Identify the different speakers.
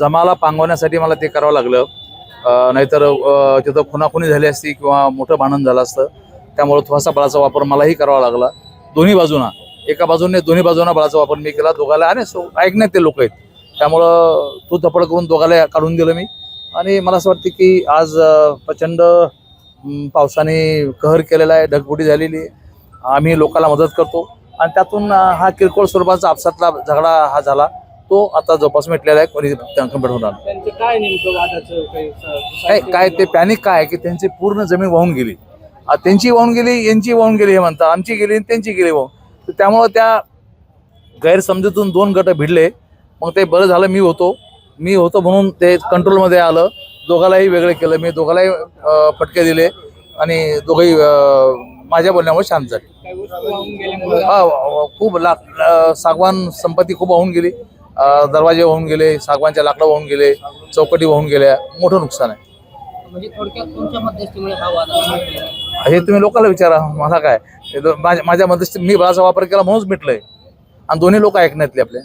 Speaker 1: जमाला पांगवण्यासाठी मला ते करावं लागलं. नाहीतर तिथं खुनाखुनी झाली असती किंवा मोठं भांडण झालं असतं. त्यामुळे थोडासा बळाचा वापर मलाही करावा लागला. दोन्ही बाजूना एका बाजूने दोन्ही बाजूना बळाचा वापर मी केला. दोघाला आणि सो ऐकण्यात ते लोक आहेत. त्यामुळं तू धपड करून दोघाला काढून दिलं मी. आणि मला असं वाटतं की आज प्रचंड पावसाने कहर केलेला आहे ढगफुटी झालेली आहे. आम्ही लोकांना मदत करतो. आणि त्यातून हा किरकोळ स्वरूपाचा आपसातला झगडा हा झाला. तो आता जवळपास मिटलेला आहे कोणी कंप्लीट होणार
Speaker 2: त्यांचं काय नेमकं वादाचं
Speaker 1: काय काय ते पॅनिक काय की त्यांची पूर्ण जमीन वाहून गेली. आ, त्यांची वाहून गेली यांची वाहून गेली हे म्हणतात आमची गेली आणि त्यांची गेली वाहून. तर त्यामुळं त्या गैरसमजूतून दोन गट भिडले. मग ते बरं झालं मी होतो. मी होतो म्हणून ते कंट्रोलमध्ये आलं. दोघालाही वेगळं केलं. मी दोघालाही फटके दिले आणि दोघंही माझ्या बोलण्यामुळे शांत झाले. हा खूप लाख सागवान संपत्ती खूप वाहून गेली. दरवाजे वाहून गेले सागवानच्या लाकडं वाहून गेले चौकटी वाहून गेल्या. मोठं नुकसान आहे.
Speaker 3: म्हणजे थोडक्यात तुमच्या मध्यस्थीमुळे हा वाद.
Speaker 1: हे तुम्ही लोकांना विचारा मला काय? माझ्या मध्यस्थी मी बळाचा वापर केला म्हणूनच मिटलंय. आणि दोन्ही लोक ऐकण्यातले आपले.